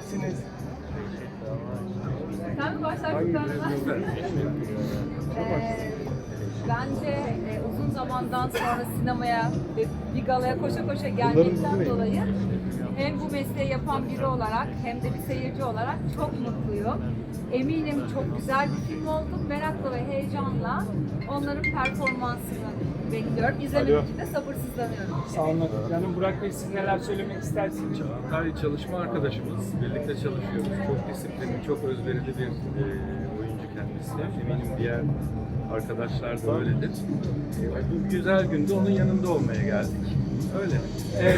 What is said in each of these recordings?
istersiniz? Sen mi? Ee, bence e, uzun zamandan sonra sinemaya ve bir galaya koşa koşa gelmekten dolayı hem bu mesleği yapan biri olarak hem de bir seyirci olarak çok mutluyum. Eminim çok güzel bir film oldu. Merakla ve heyecanla onların performansını bekliyorum. İzlemek için de sabırsızlanıyorum. Sağ olun canım. Burak Bey siz neler söylemek istersiniz? Çağatay çalışma arkadaşımız. Birlikte çalışıyoruz. Çok disiplinli, çok özverili bir e, kendisi. Eminim diğer arkadaşlar da öyledir. E, bu güzel günde onun yanında olmaya geldik. Öyle. Ee,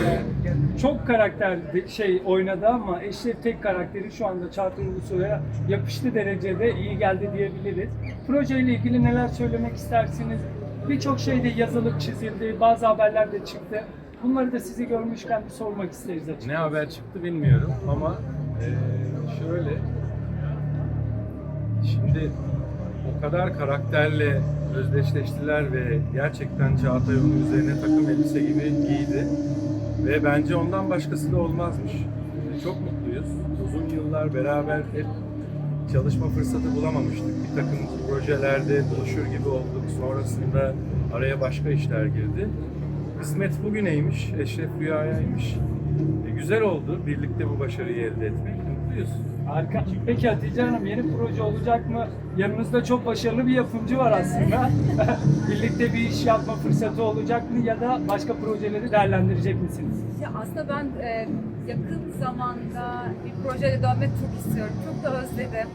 çok karakter şey oynadı ama Eşref tek karakteri şu anda Çağatay Ulusoy'a yapıştı derecede iyi geldi diyebiliriz. Projeyle ilgili neler söylemek istersiniz? Birçok şeyde yazılıp çizildi, bazı haberler de çıktı. Bunları da sizi görmüşken bir sormak isteriz açıkçası. Ne haber çıktı bilmiyorum ama e, şöyle şimdi o kadar karakterle özdeşleştiler ve gerçekten Çağatay onun üzerine takım elbise gibi giydi ve bence ondan başkası da olmazmış. Çok mutluyuz. Uzun yıllar beraber hep çalışma fırsatı bulamamıştık. Bir takım projelerde buluşur gibi olduk. Sonrasında araya başka işler girdi. Kısmet bugüneymiş, Eşref Rüya'yaymış. E, güzel oldu birlikte bu başarıyı elde etmek. Mutluyuz. Harika. Peki Hatice Hanım yeni proje olacak mı? Yanınızda çok başarılı bir yapımcı var aslında. Birlikte bir iş yapma fırsatı olacak mı ya da başka projeleri değerlendirecek misiniz? Ya aslında ben e, yakın zamanda bir projede dönmek çok istiyorum. Çok da özledim.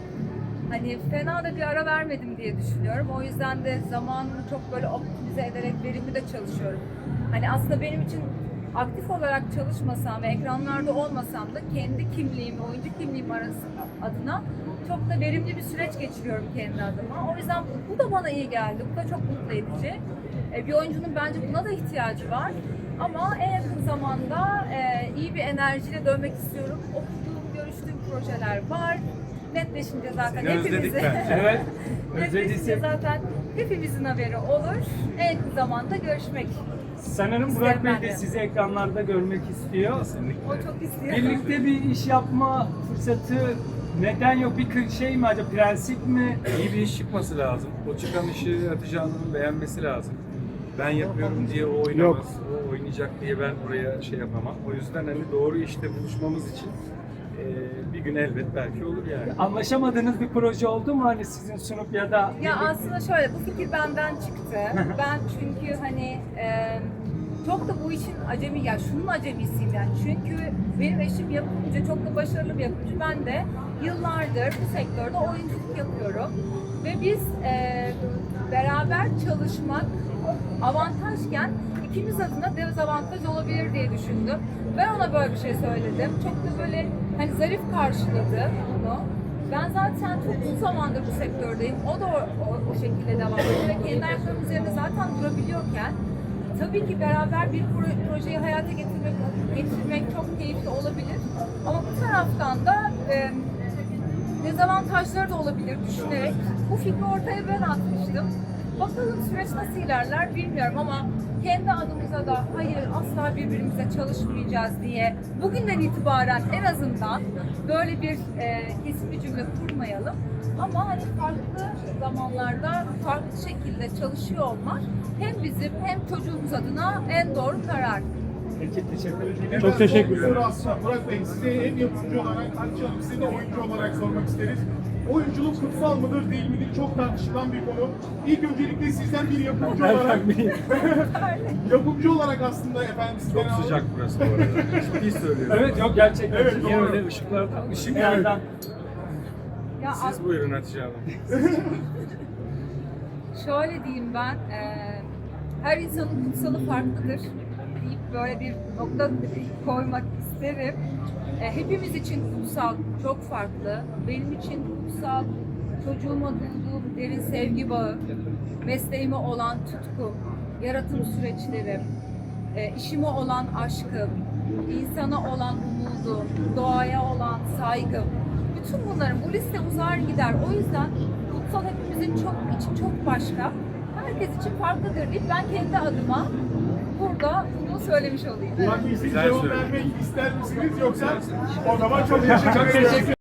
Hani fena da bir ara vermedim diye düşünüyorum. O yüzden de zamanımı çok böyle optimize ederek verimli de çalışıyorum. Hani aslında benim için aktif olarak çalışmasam ve ekranlarda olmasam da kendi kimliğim, oyuncu kimliğim arasında adına çok da verimli bir süreç geçiriyorum kendi adıma. O yüzden bu da bana iyi geldi. Bu da çok mutlu edici. E, bir oyuncunun bence buna da ihtiyacı var. Ama en yakın zamanda e, iyi bir enerjiyle dönmek istiyorum. Okuduğum, görüştüğüm projeler var. Netleşince zaten Seni bence. Evet. netleşince zaten hepimizin haberi olur. En yakın zamanda görüşmek. Sanırım Burak Bey de sizi ekranlarda görmek istiyor. Kesinlikle. O çok istiyor. Birlikte bir iş yapma fırsatı neden yok? Bir şey mi acaba prensip mi? İyi bir iş çıkması lazım. O çıkan işi Hatice Hanım'ın beğenmesi lazım. Ben yapıyorum diye o oynamaz, o oynayacak diye ben buraya şey yapamam. O yüzden hani doğru işte buluşmamız için eee, bir gün elbet belki olur yani. Anlaşamadığınız bir proje oldu mu hani sizin sunup ya da Ya aslında şöyle bu fikir benden çıktı. ben çünkü hani e, çok da bu işin acemi ya şunun acemisiyim yani. Çünkü benim eşim yapımcı, çok da başarılı bir yapımcı. Ben de yıllardır bu sektörde oyunculuk yapıyorum. Ve biz e, beraber çalışmak avantajken ikimiz adına dezavantaj olabilir diye düşündüm. Ben ona böyle bir şey söyledim. Çok da böyle hani zarif karşıladı bunu. Ben zaten çok uzun zamandır bu sektördeyim. O da o, o, o şekilde devam ediyor kendi ayaklarının üzerinde zaten durabiliyorken tabii ki beraber bir pro- projeyi hayata getirmek, getirmek çok keyifli olabilir. Ama bu taraftan da e, dezavantajları da olabilir düşünerek bu fikri ortaya ben atmıştım. Bakalım süreç nasıl ilerler bilmiyorum ama kendi adımıza da hayır asla birbirimize çalışmayacağız diye bugünden itibaren en azından böyle bir e, kesin bir cümle kurmayalım. Ama hani farklı zamanlarda farklı şekilde çalışıyor olmak hem bizim hem çocuğumuz adına en doğru karar. Peki teşekkür ederim. Çok teşekkürler. Aslında Murat Bey size hem yapımcı olarak Hanım size de oyuncu olarak sormak isteriz. Oyunculuk kutsal mıdır değil midir çok tartışılan bir konu. İlk öncelikle sizden bir yapımcı olarak yapımcı olarak aslında efendim sizden Çok alalım. sıcak burası bu arada. Ciddi söylüyorum. Evet yok gerçekten. Evet, Niye doğru. öyle ışıklardan? Nereden? Ya Siz buyurun Hatice Hanım. Şöyle diyeyim ben, eee, her insanın kutsalı farklıdır deyip böyle bir nokta koymak isterim. E, hepimiz için kutsal çok farklı. Benim için kutsal çocuğuma duyduğum derin sevgi bağı, mesleğime olan tutkum, yaratım süreçlerim, e, işime olan aşkım, insana olan umudum, doğaya olan saygım. Bütün bunların bu liste uzar gider. O yüzden kutsal hepimizin çok için çok başka. Herkes için farklıdır deyip ben kendi adıma burada bunu söylemiş olayım. Bey siz cevap vermek ister misiniz yoksa o zaman çok teşekkür ederim.